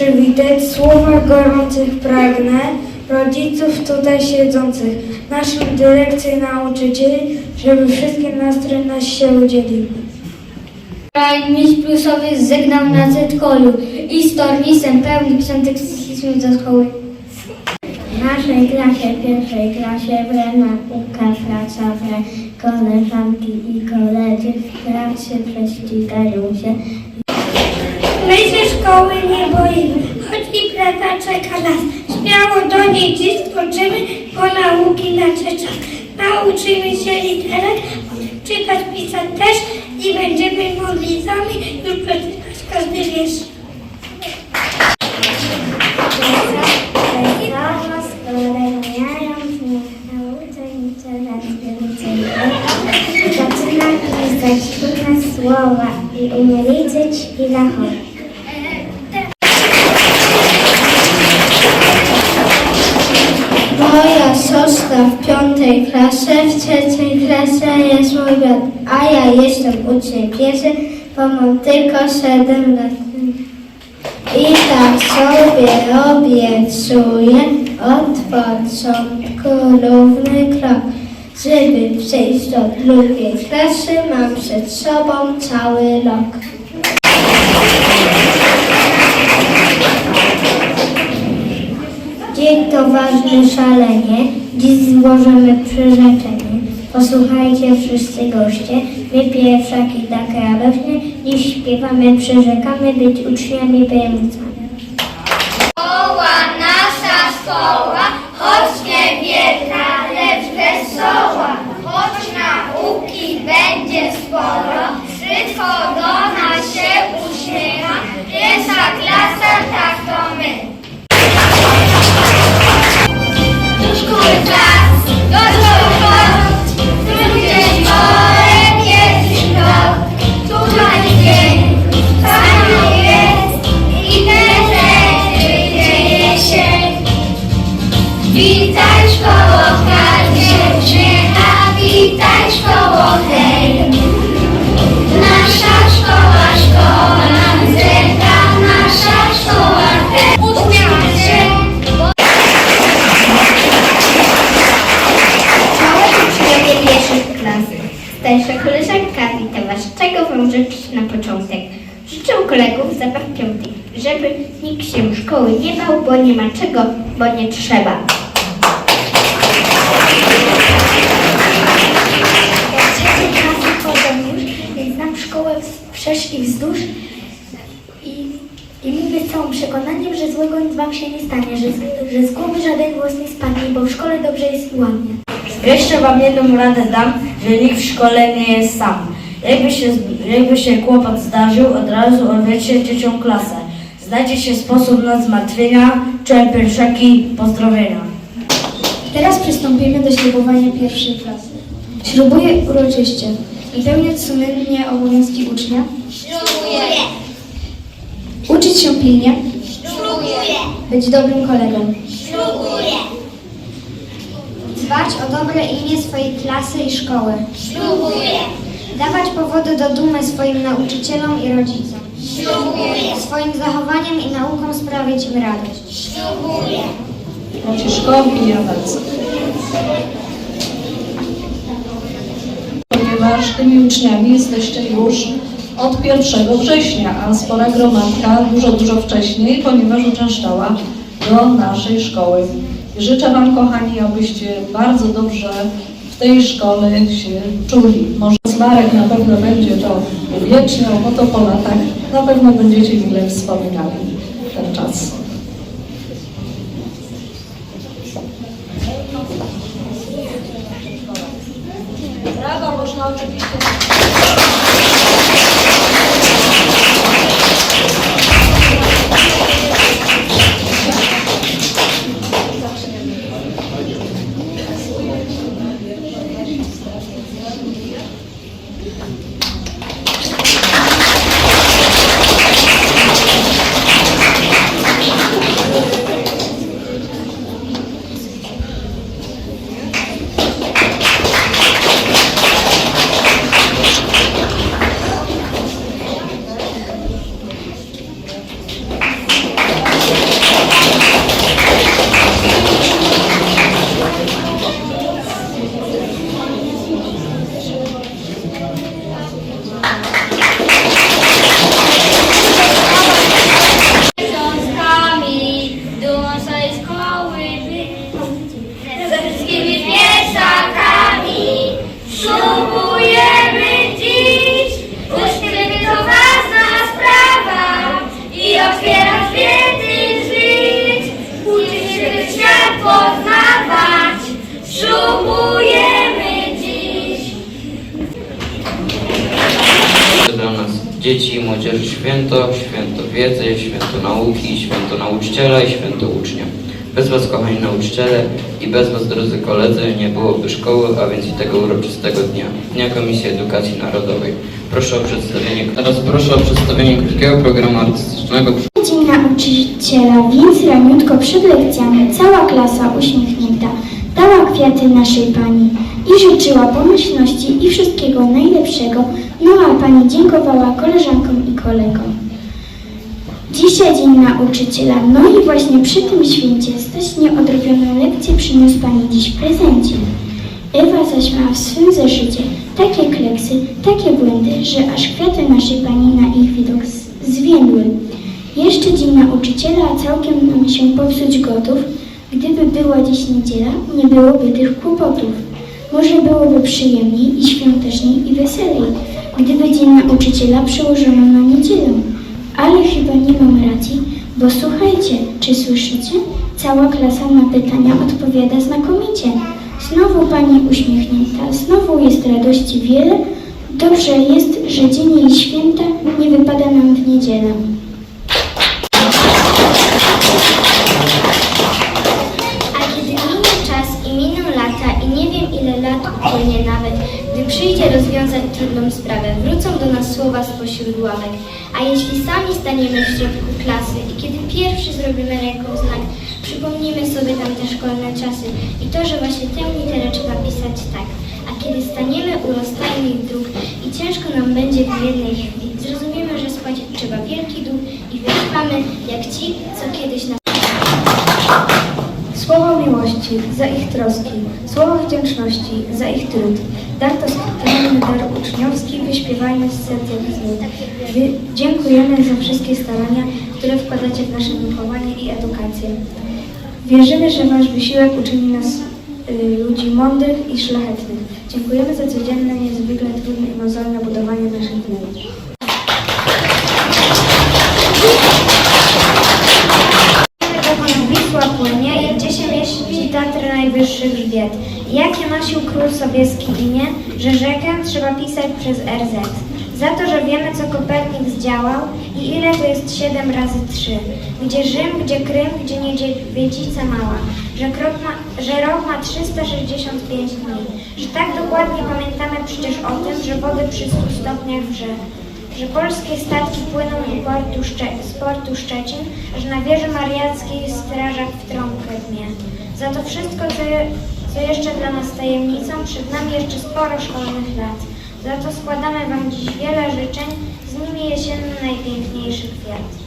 przywitać słowa gorących pragnę rodziców tutaj siedzących, naszą dyrekcję nauczycieli, żeby wszystkie nastroje nas się udzieliły. Kraj mistrz plusowy zegnał na Zetkolu i z tornisem pełny piosentek z do szkoły. W naszej klasie, pierwszej klasie, w nauka, praca, w koleżanki i koledzy w klasie prześcigają się. Szkoły nie boimy, choć i praca czeka nas. Śmiało do niej dziś skoczymy, bo nauki nadszedł czas. Nauczymy się literek, czytać, pisać też i będziemy mogli sami już przeczytać każdy wiersz. Zaczyna pisać trudne słowa i umie liczyć i zachować. Piątej klasie, w trzeciej klasie jest mój brat, a ja jestem uczeń pierwszy, bo mam tylko 7 lat. I tak sobie obiecuję od początku równy krok. Żeby przejść do drugiej klasy, mam przed sobą cały rok. Ważne szalenie, dziś złożymy przyrzeczenie. Posłuchajcie wszyscy goście, my pierwszaki tak radośnie, dziś śpiewamy, przyrzekamy być uczniami tajemnicami. Szkoła, nasza szkoła, choć niewielka, lecz wesoła. Choć nauki będzie sporo, wszystko do nas Starsza koleżanka wita Was. Czego Wam życzyć na początek? Życzę kolegów zabaw piątek, żeby nikt się szkoły nie bał, bo nie ma czego, bo nie trzeba. Ja w trzeciej klasy chodzę już, więc znam szkołę wszerz i wzdłuż i, i mówię z całym przekonaniem, że złego nic wam się nie stanie, że, że z głowy żaden głos nie spadnie, bo w szkole dobrze jest i ładnie. Jeszcze wam jedną radę dam, że nikt w szkole nie jest sam. Jakby się, jakby się kłopot zdarzył, od razu odwiedźcie trzecią klasę. Znajdzie się sposób na zmartwienia, czy pierwszaki pozdrowienia. Teraz przystąpimy do ślubowania pierwszej klasy. Ślubuję uroczyście i pełnić sumiennie obowiązki ucznia, ślubuję, uczyć się pilnie, ślubuję, być dobrym kolegą, ślubuję, Dbać o dobre imię swojej klasy i szkoły. ślubuję, Dawać powody do dumy swoim nauczycielom i rodzicom. ślubuję, Swoim zachowaniem i nauką sprawiać im radość. ślubuję. Franciszkowi Jadec. Ponieważ tymi uczniami jesteście już od 1 września, a spora gromadka dużo, dużo wcześniej, ponieważ uczęszczała do naszej szkoły. Życzę Wam, kochani, abyście bardzo dobrze w tej szkole się czuli. Może Marek na pewno będzie to uwieczniał, bo to po latach na pewno będziecie mile wspominali ten czas. Młodzieży święto, święto wiedzy, święto nauki, święto nauczyciela i święto ucznia. Bez Was, kochani nauczyciele, i bez Was, drodzy koledzy, nie byłoby szkoły, a więc i tego uroczystego dnia, Dnia Komisji Edukacji Narodowej. Proszę o przedstawienie, teraz proszę o przedstawienie krótkiego programu artystycznego. Dzień nauczyciela, więc raniutko przed lekcjami. Cała klasa uśmiechnięta. Dała kwiaty naszej pani i życzyła pomyślności i wszystkiego najlepszego, no a pani dziękowała koleżankom i kolegom. Dzisiaj Dzień Nauczyciela, no i właśnie przy tym święcie stać nieodrobioną lekcję przyniósł Pani dziś w prezencie. Ewa zaś ma w swym zeszycie takie kleksy, takie błędy, że aż kwiaty naszej Pani na ich widok zwiędły. Jeszcze Dzień Nauczyciela, całkiem nam się popsuć gotów. Gdyby była dziś niedziela, nie byłoby tych kłopotów. Może byłoby przyjemniej i świąteczniej i weselej, gdyby Dzień Nauczyciela przełożono na niedzielę. Ale chyba nie mam racji, bo słuchajcie, czy słyszycie? Cała klasa na pytania odpowiada znakomicie. Znowu pani uśmiechnięta, znowu jest radości wiele. Dobrze jest, że dzień jej święta nie wypada nam w niedzielę. Rozwiązać trudną sprawę, wrócą do nas słowa spośród ławek. A jeśli sami staniemy w środku klasy i kiedy pierwszy zrobimy ręką znak, przypomnimy sobie tamte szkolne czasy i to, że właśnie tę literę trzeba pisać tak. A kiedy staniemy u rozstajnych dróg i ciężko nam będzie w jednej chwili, zrozumiemy, że spłacić trzeba wielki dług i wytrwamy jak ci, co kiedyś nas Słowo miłości za ich troski, słowo wdzięczności za ich trud. Dar to specjalny dar uczniowski, wyśpiewajmy z wzór. Wy- Dziękujemy za wszystkie starania, które wkładacie w nasze wychowanie i edukację. Wierzymy, że Wasz wysiłek uczyni nas y, ludzi mądrych i szlachetnych. Dziękujemy za codzienne, niezwykle trudne i mozolne budowanie naszych wnętrz. Najwyższy grzbiet. Jakie nosił król sobieski imię, że rzekę trzeba pisać przez RZ. Za to, że wiemy, co Kopernik zdziałał i ile to jest 7 razy 3. Gdzie Rzym, gdzie Krym, gdzie Niedźwiedzica Mała. Że, krok ma, że rok ma 365 dni. Że tak dokładnie pamiętamy przecież o tym, że wody przy 100 stopniach wrze że polskie statki płyną u portu Szcze- z portu Szczecin, że na wieży mariackiej strażak w trąbkę dmie. Za to wszystko, co, je, co jeszcze dla nas tajemnicą, przed nami jeszcze sporo szkolnych lat. Za to składamy Wam dziś wiele życzeń, z nimi jesienny najpiękniejszy kwiat.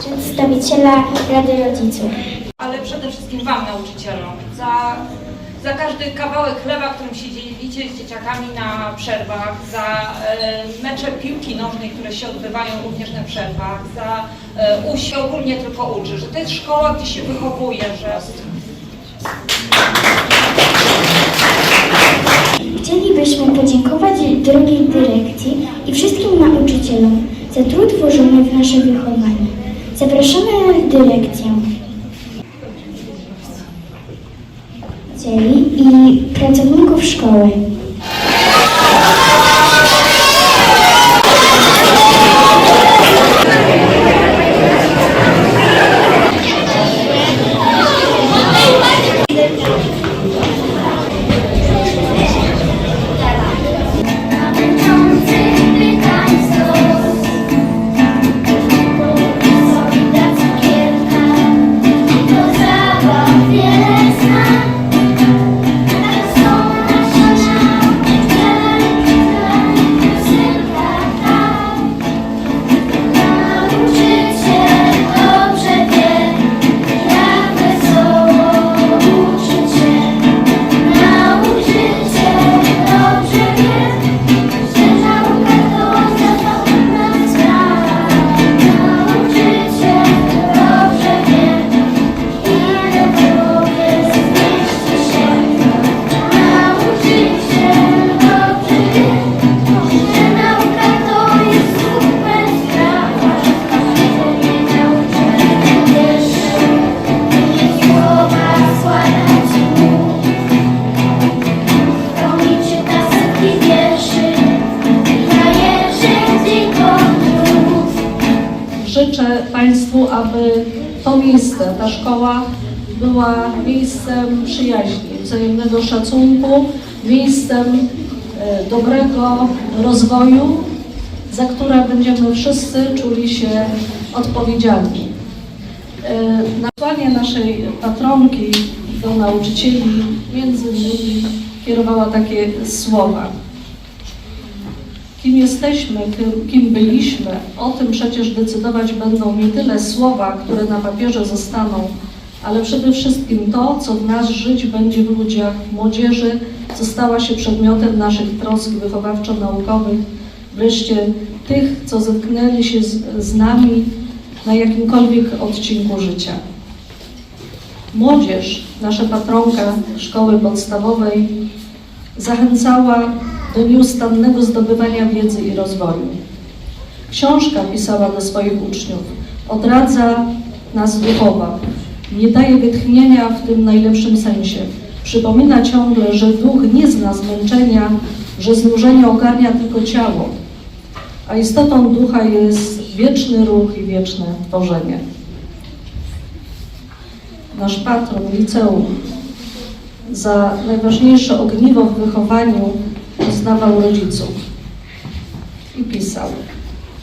Przedstawiciela Rady Rodziców. ale przede wszystkim Wam, nauczycielom, za, za każdy kawałek chleba, którym się dzielicie z dzieciakami na przerwach, za e, mecze piłki nożnej, które się odbywają również na przerwach, za e, uś ogólnie tylko uczy, że to jest szkoła, gdzie się wychowuje, że Chcielibyśmy podziękować drogiej dyrekcji i wszystkim nauczycielom za trud włożony w nasze wychowanie. Zapraszamy dyrekcję. i pracowników szkoły. Szacunku, miejscem e, dobrego rozwoju, za które będziemy wszyscy czuli się odpowiedzialni. E, Nasłanie naszej patronki do nauczycieli między innymi kierowała takie słowa. Kim jesteśmy, kim, kim byliśmy, o tym przecież decydować będą nie tyle słowa, które na papierze zostaną, ale przede wszystkim to, co w nas żyć będzie w ludziach, w młodzieży, co stała się przedmiotem naszych trosk wychowawczo-naukowych, wreszcie tych, co zetknęli się z, z nami na jakimkolwiek odcinku życia. Młodzież, nasza patronka szkoły podstawowej, zachęcała do nieustannego zdobywania wiedzy i rozwoju. Książka pisała do swoich uczniów, odradza nas duchowo, nie daje wytchnienia w tym najlepszym sensie. Przypomina ciągle, że duch nie zna zmęczenia, że znużenie ogarnia tylko ciało, a istotą ducha jest wieczny ruch i wieczne tworzenie. Nasz patron liceum za najważniejsze ogniwo w wychowaniu uznawał rodziców i pisał.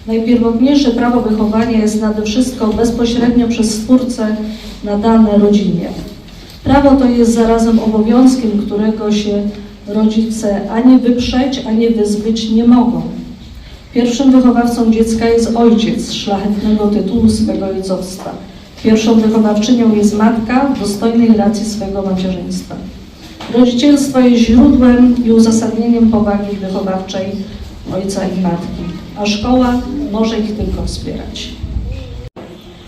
Najpierwotniejsze prawo wychowania jest nade wszystko bezpośrednio przez Stwórcę nadane rodzinie. Prawo to jest zarazem obowiązkiem, którego się rodzice ani wyprzeć, ani wyzbyć nie mogą. Pierwszym wychowawcą dziecka jest ojciec szlachetnego tytułu swego ojcowstwa. Pierwszą wychowawczynią jest matka dostojnej racji swego macierzyństwa. Rodzicielstwo jest źródłem i uzasadnieniem powagi wychowawczej ojca i matki, a szkoła może ich tylko wspierać.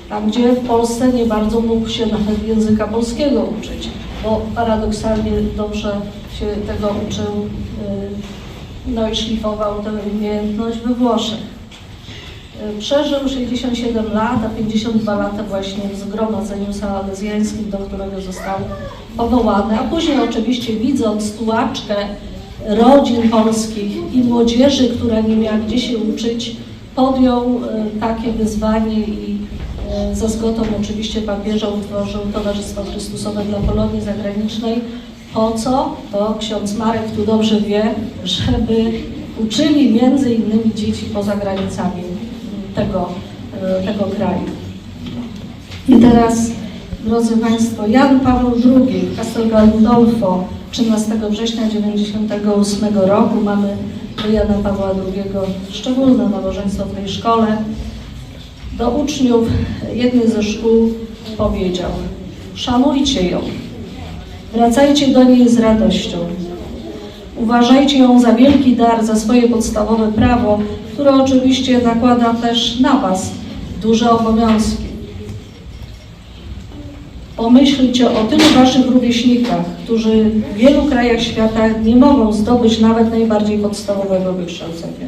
Tam, gdzie w Polsce nie bardzo mógł się nawet języka polskiego uczyć, bo paradoksalnie dobrze się tego uczył, yy, no i szlifował tę umiejętność we Włoszech. Yy, Przeżył 67 lat, a 52 lata właśnie w Zgromadzeniu Salezjańskim, do którego został powołany, a później oczywiście widząc tułaczkę rodzin polskich i młodzieży, która nie miała gdzie się uczyć, podjął e, takie wyzwanie i e, za zgodą oczywiście papieża utworzył Towarzystwo Chrystusowe dla Polonii Zagranicznej. Po co? To ksiądz Marek tu dobrze wie, żeby uczyli między innymi dzieci poza granicami tego, e, tego kraju. I teraz, drodzy Państwo, Jan Paweł II, Castel Gandolfo, 13 września 1998 roku mamy Jana Pawła II szczególne nabożeństwo w tej szkole. Do uczniów jednej ze szkół powiedział: Szanujcie ją, wracajcie do niej z radością. Uważajcie ją za wielki dar, za swoje podstawowe prawo, które oczywiście nakłada też na Was duże obowiązki. Pomyślcie o tylu Waszych rówieśnikach, którzy w wielu krajach świata nie mogą zdobyć nawet najbardziej podstawowego wykształcenia.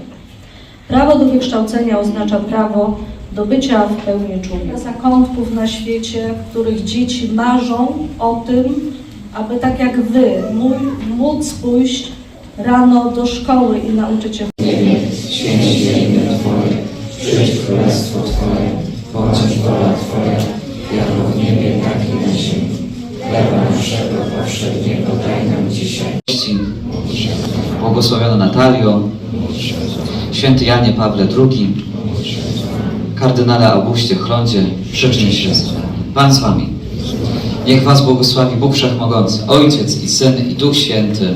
Prawo do wykształcenia oznacza prawo do bycia w pełni człowieka. Zakątków na świecie, w których dzieci marzą o tym, aby tak jak Wy mój- móc pójść rano do szkoły i nauczyć się naszego powszedniego daj nam dzisiaj. Błogosławiona Natalio, święty Janie Pawle II, kardynale Augustie Chlądzie, przyczyn się Pan z Wami. Niech Was błogosławi Bóg Wszechmogący, Ojciec i Syn i Duch Święty.